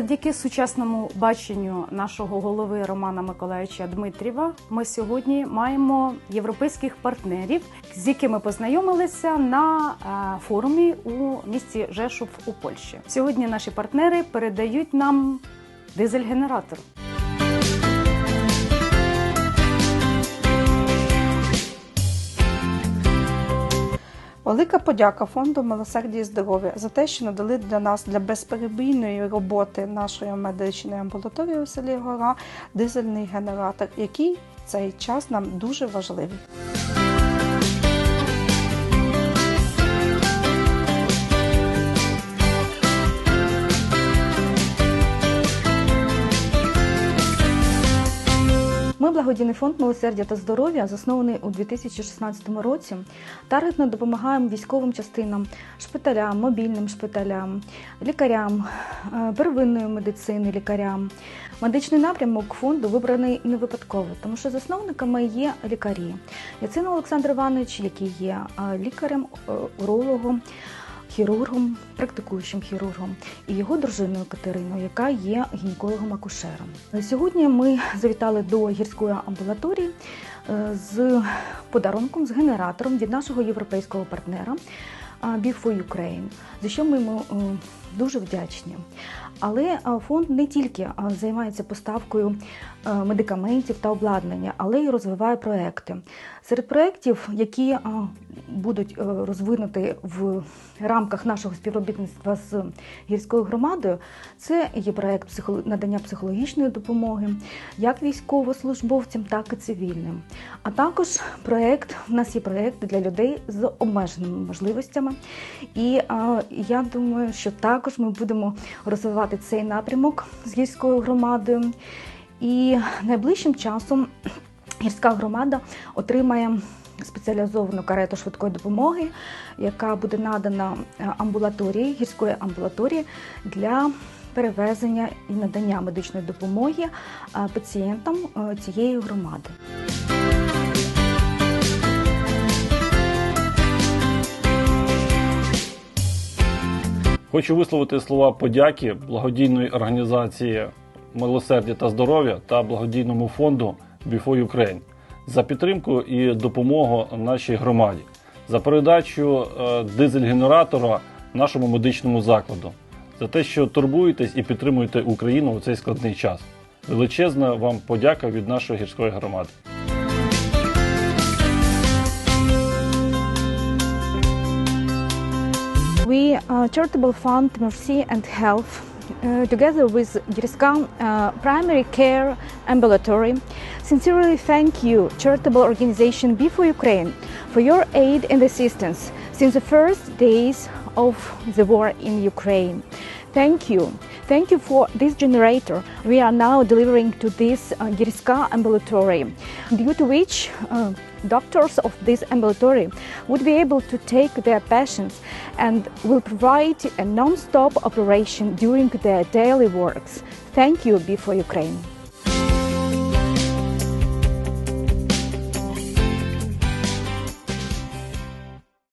Завдяки сучасному баченню нашого голови Романа Миколаївича Дмитріва ми сьогодні маємо європейських партнерів, з якими познайомилися на е, форумі у місті Жешув у Польщі. Сьогодні наші партнери передають нам дизель-генератор. Велика подяка фонду Милосердя і здоров'я за те, що надали для нас для безперебійної роботи нашої медичної амбулаторії у селі Гора дизельний генератор, який в цей час нам дуже важливий. Благодійний фонд милосердя та здоров'я, заснований у 2016 році. Таргетно допомагаємо військовим частинам, шпиталям, мобільним шпиталям, лікарям, е, первинної медицини, лікарям. Медичний напрямок фонду вибраний не випадково, тому що засновниками є лікарі. Яцин Олександр Іванович, який є е, лікарем, е, урологом. Хірургом, практикуючим хірургом, і його дружиною Катериною, яка є гінекологом-акушером. Сьогодні ми завітали до гірської амбулаторії е, з подарунком, з генератором від нашого європейського партнера е, Be for Ukraine, за що ми йому е, дуже вдячні. Але фонд не тільки займається поставкою медикаментів та обладнання, але й розвиває проекти. Серед проєктів, які будуть е, розвинуті в рамках нашого співробітництва з гірською громадою, це є психо- надання психологічної допомоги як військовослужбовцям, так і цивільним. А також проект у нас є проект для людей з обмеженими можливостями. І я думаю, що також ми будемо розвивати цей напрямок з гірською громадою. І найближчим часом гірська громада отримає спеціалізовану карету швидкої допомоги, яка буде надана е, амбулаторії, гірської амбулаторії для перевезення і надання медичної допомоги е, пацієнтам е, цієї громади. Хочу висловити слова подяки благодійної організації Милосердя та здоров'я та благодійному фонду Before Ukraine за підтримку і допомогу нашій громаді, за передачу е, дизель-генератора нашому медичному закладу, за те, що турбуєтесь і підтримуєте Україну у цей складний час. Величезна вам подяка від нашої гірської громади. We uh, charitable fund Mercy and Health, uh, together with Girskan uh, Primary Care Ambulatory, sincerely thank you, charitable organization Be for Ukraine, for your aid and assistance since the first days of the war in Ukraine. Thank you. Thank you for this generator we are now delivering to this uh, ambulatory, due to which uh, doctors of this ambulatory would be able to take their patients and will provide a non-stop operation during their daily works. Thank you, Before Ukraine.